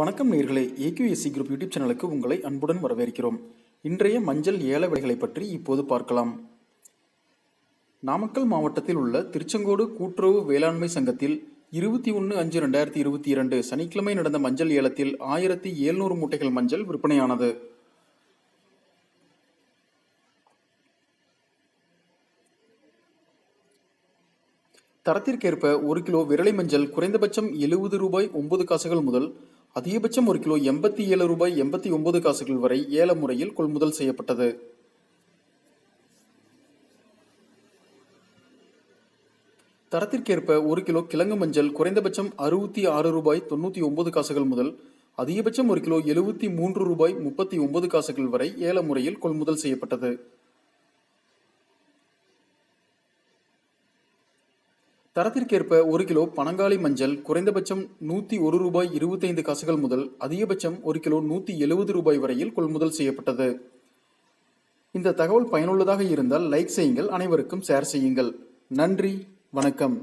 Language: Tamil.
வணக்கம் நேர்களே. ஏகேஎஸ்சி குரூப் யூடியூப் சேனலுக்கு உங்களை அன்புடன் வரவேற்கிறோம். இன்றைய மஞ்சள் ஏல விலைகளை பற்றி இப்போது பார்க்கலாம். நாமக்கல் மாவட்டத்தில் உள்ள திருச்செங்கோடு கூட்டுறவு வேளாண்மை சங்கத்தில் இருபத்தி ஒன்று அஞ்சு ரெண்டாயிரத்தி இருபத்தி இரண்டு சனிக்கிழமை நடந்த மஞ்சள் ஏலத்தில் ஆயிரத்தி எழுநூறு மூட்டைகள் மஞ்சள் விற்பனையானது. தரத்திற்கேற்ப ஒரு கிலோ விரலை மஞ்சள் குறைந்தபட்சம் எழுபது ரூபாய் ஒன்பது காசுகள் முதல் அதிகபட்சம் ஒரு கிலோ எண்பத்தி ஏழு ரூபாய் எண்பத்தி ஒன்பது காசுகள் வரை ஏல முறையில் கொள்முதல் செய்யப்பட்டது. தரத்திற்கேற்ப ஒரு கிலோ கிழங்கு மஞ்சள் குறைந்தபட்சம் அறுபத்தி ஆறு ரூபாய் தொண்ணூற்றி ஒன்பது காசுகள் முதல் அதிகபட்சம் ஒரு கிலோ எழுபத்தி மூன்று ரூபாய் முப்பத்தி ஒன்பது காசுகள் வரை ஏல முறையில் கொள்முதல் செய்யப்பட்டது. தரத்திற்கேற்ப ஒரு கிலோ பனங்காளி மஞ்சள் குறைந்தபட்சம் நூற்றி ஒரு ரூபாய் இருபத்தைந்து காசுகள் முதல் அதிகபட்சம் ஒரு கிலோ நூற்றி எழுபது ரூபாய் வரையில் கொள்முதல் செய்யப்பட்டது. இந்த தகவல் பயனுள்ளதாக இருந்தால் லைக் செய்யுங்கள் அனைவருக்கும் ஷேர் செய்யுங்கள். நன்றி வணக்கம்.